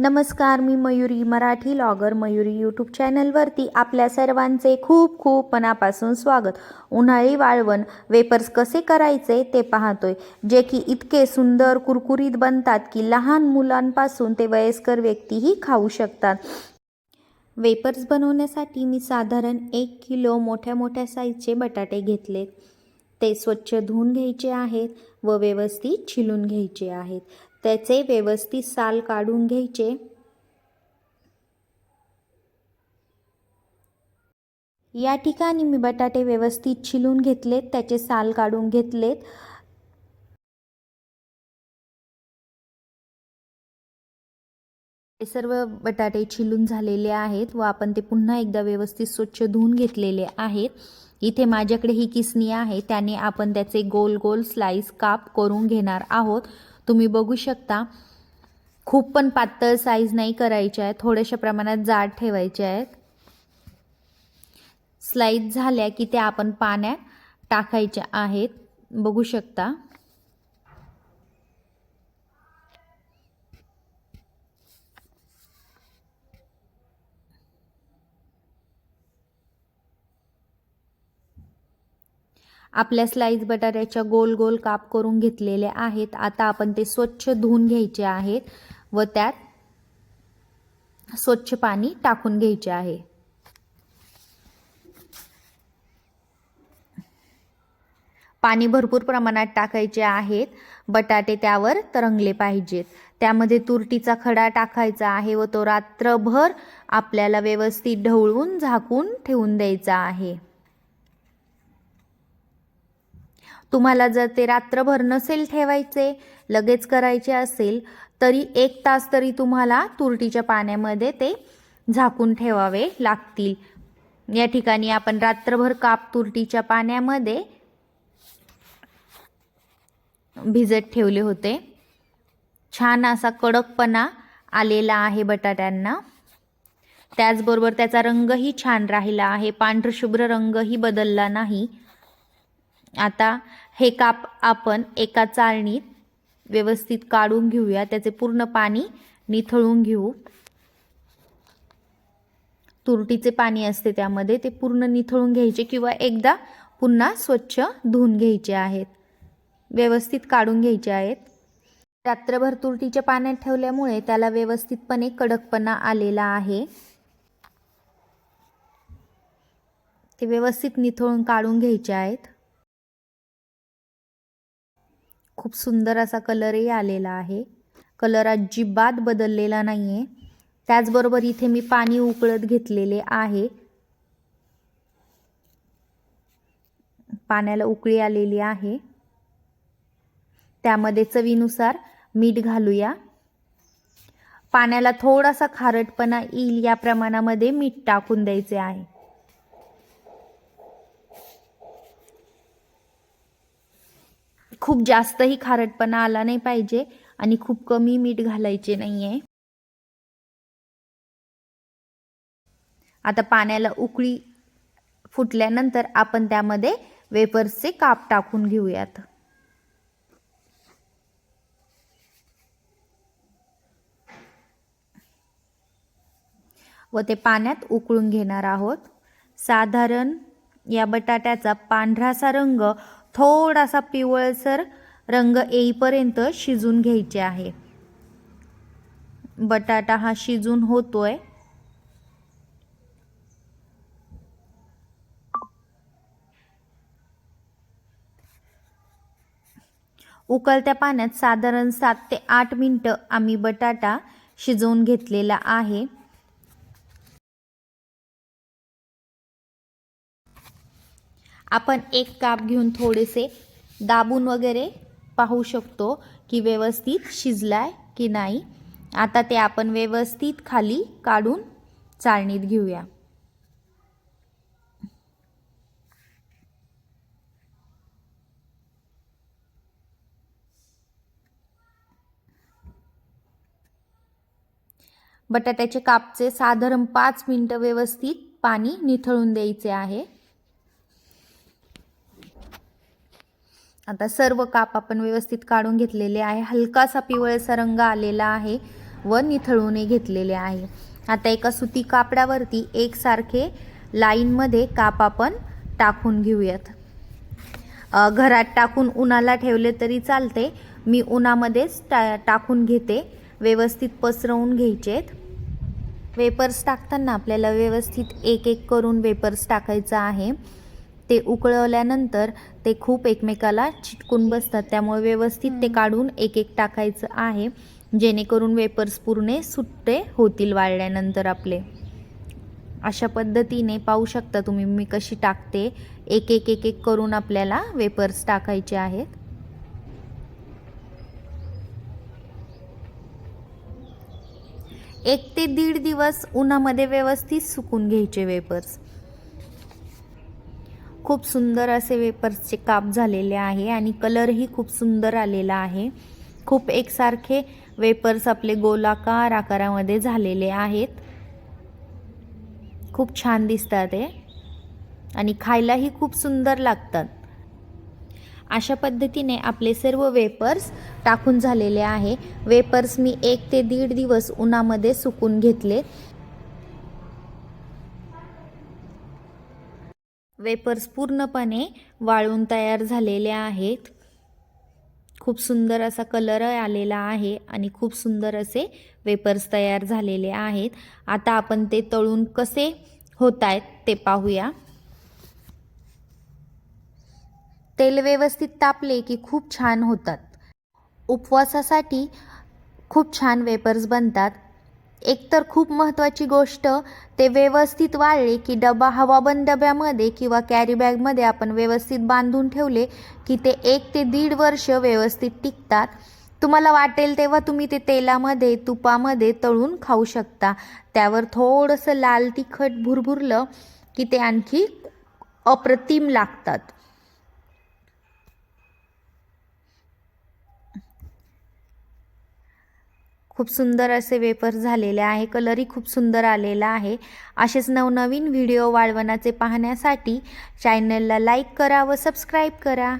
नमस्कार मी Mayuri Marathi vlogger Mayuri YouTube चॅनलवरती आपल्या सर्वांचे खूप खूप मनापासून स्वागत. उन्हाळी वाळवण वेपर्स कसे करायचे ते पाहतोय. जे की इतके सुंदर कुरकुरीत बनतात की लहान मुलांपासून ते वयस्कर व्यक्तीही खाऊ शकतात. वेपर्स बनवण्यासाठी मी साधारण एक किलो मोठ्या मोठ्या साईजचे बटाटे घेतलेत. ते स्वच्छ धुवून घ्यायचे आहेत व व्यवस्थित छिलून घ्यायचे आहेत. त्याचे व्यवस्थित साल काढून घ्यायचे. या ठिकाणी मी बटाटे व्यवस्थित छिलून घेतलेत त्याचे साल काढून घेतलेत. हे सर्व बटाटे छिलून झालेले आहेत व आपण ते पुन्हा एकदा व्यवस्थित स्वच्छ धुवून घेतलेले आहेत. इथे माझ्याकडे ही किसणी आहे त्याने आपण त्याचे गोल गोल स्लाइस काप करून घेणार आहोत. तुम्ही बघू शकता खूप पण पातळ साईज नाही करायच्या आहेत थोड्याशा प्रमाणात जाड ठेवायचे आहेत. स्लाइस झाल्या की त्या आपण पाण्यात टाकायच्या आहेत. बघू शकता. आपल्या स्लाईस बटाट्याच्या गोल गोल काप करून घेतलेले आहेत. आता आपण ते स्वच्छ धुवून घ्यायचे आहेत व त्यात स्वच्छ पाणी टाकून घ्यायचे आहे. पाणी भरपूर प्रमाणात टाकायचे आहेत. बटाटे त्यावर तरंगले पाहिजेत. त्यामध्ये तुरटीचा खडा टाकायचा आहे व तो रात्रभर आपल्याला व्यवस्थित ढवळून झाकून ठेवून द्यायचा आहे. तुम्हाला जर ते रात्रभर नसेल ठेवायचे लगेच करायचे असेल तरी एक तास तरी तुम्हाला तुरटीच्या पाण्यामध्ये ते झाकून ठेवावे लागतील. या ठिकाणी आपण रात्रभर काप तुरटीच्या पाण्यामध्ये भिजत ठेवले होते. छान असा कडकपणा आलेला आहे बटाट्यांना. त्याचबरोबर त्याचा रंगही छान राहिला आहे. पांढरशुभ्र रंगही बदलला नाही. आता हे काप आपण एका चाळणीत व्यवस्थित काढून घेऊया. त्याचे पूर्ण पाणी निथळून घेऊ. तुरटीचे पाणी असते त्यामध्ये ते पूर्ण निथळून घ्यायचे किंवा एकदा पुन्हा स्वच्छ धुवून घ्यायचे आहेत. व्यवस्थित काढून घ्यायचे आहेत. रात्रभर तुरटीच्या पाण्यात ठेवल्यामुळे त्याला व्यवस्थितपणे कडकपणा आलेला आहे. ते व्यवस्थित निथळून काढून घ्यायचे आहेत. खूप सुंदर असा कलरही आलेला आहे. कलर अजिबात बदललेला नाही आहे त्याचबरोबर इथे मी पाणी उकळत घेतलेले आहे. पाण्याला उकळी आलेली आहे. त्यामध्ये चवीनुसार मीठ घालूया. पाण्याला थोडासा खारटपणा येईल या प्रमाणामध्ये मीठ टाकून द्यायचे आहे. खूप जास्तही खारटपणा आला नाही पाहिजे आणि खूप कमी मीठ घालायचे नाही आहे आता पाण्याला उकळी फुटल्यानंतर आपण त्यामध्ये वेपर्सचे काप टाकून घेऊयात. व ते पाण्यात उकळून घेणार आहोत. साधारण या बटाट्याचा पांढरासा रंग थोडासा पिवळसर रंग येईपर्यंत शिजून घ्यायचे आहे. बटाटा हा शिजून होतोय. उकळत्या पाण्यात साधारण सात ते आठ मिनटं आम्ही बटाटा शिजवून घेतलेला आहे. आपण एक काप घेऊन थोडेसे दाबून वगैरे पाहू शकतो की व्यवस्थित शिजलाय की नाही. आता ते आपण व्यवस्थित खाली काढून चाळणीत घेऊया. बटाट्याचे कापचे साधारण पाच मिनटं व्यवस्थित पाणी निथळून द्यायचे आहे. आता सर्व काप आपण व्यवस्थित काढून घेतलेले आहे. हलकासा पिवळसा रंग आलेला आहे व निथळूनही घेतलेले आहे. आता एका सुती कापडावरती एकसारखे लाईनमध्ये काप आपण टाकून घेऊयात. घरात टाकून उन्हाला ठेवले तरी चालते. मी उन्हामध्येच टा टाकून घेते. व्यवस्थित पसरवून घ्यायचेत वेपर्स टाकताना आपल्याला व्यवस्थित एक एक करून वेपर्स टाकायचं आहे. ते उकळवल्यानंतर ते खूप एकमेकाला चिटकून बसतात. त्यामुळे व्यवस्थित ते काढून एक एक टाकायचं आहे जेणेकरून वेपर्स पूर्ण सुट्टे होतील वाळल्यानंतर आपले. अशा पद्धतीने पाहू शकता तुम्ही मी कशी टाकते. एक एक एक एक करून आपल्याला वेपर्स टाकायचे आहेत. एक ते दीड दिवस उन्हामध्ये व्यवस्थित सुकून घ्यायचे वेपर्स. खूप सुंदर असे वेपर्सचे काप झालेले आहे आणि कलरही खूप सुंदर आलेला आहे. खूप एकसारखे वेपर्स आपले गोलाकार आकारामध्ये झालेले आहेत. खूप छान दिसतात ते आणि खायलाही खूप सुंदर लागतात. अशा पद्धतीने आपले सर्व वेपर्स टाकून झालेले आहे. वेपर्स मी एक ते दीड दिवस उन्हामध्ये सुकून घेतले. वेपर्स पूर्णपणे वाळून तयार झालेले आहेत. खूप सुंदर असा कलर आलेला आहे आणि खूप सुंदर असे वेपर्स तयार झालेले आहेत. आता आपण ते तळून कसे होत आहेत ते पाहूया. तेल व्यवस्थित तापले की खूप छान होतात. उपवासासाठी खूप छान वेपर्स बनतात. एकतर खूप महत्त्वाची गोष्ट ते व्यवस्थित वाळले की डबा हवाबंद डब्यामध्ये किंवा कॅरीबॅगमध्ये आपण व्यवस्थित बांधून ठेवले की ते एक ते दीड वर्ष व्यवस्थित टिकतात. तुम्हाला वाटेल तेव्हा तुम्ही ते तेलामध्ये तुपामध्ये तळून खाऊ शकता. त्यावर थोडंसं लाल तिखट भुरभुरलं की ते आणखी अप्रतिम लागतात. खूप सुंदर असे वेपर झालेले आहे. कलरही खूप सुंदर आलेला आहे. असेच नवनवीन व्हिडिओ वाळवणाचे पाहण्यासाठी चॅनलला लाईक करा व सबस्क्राईब करा.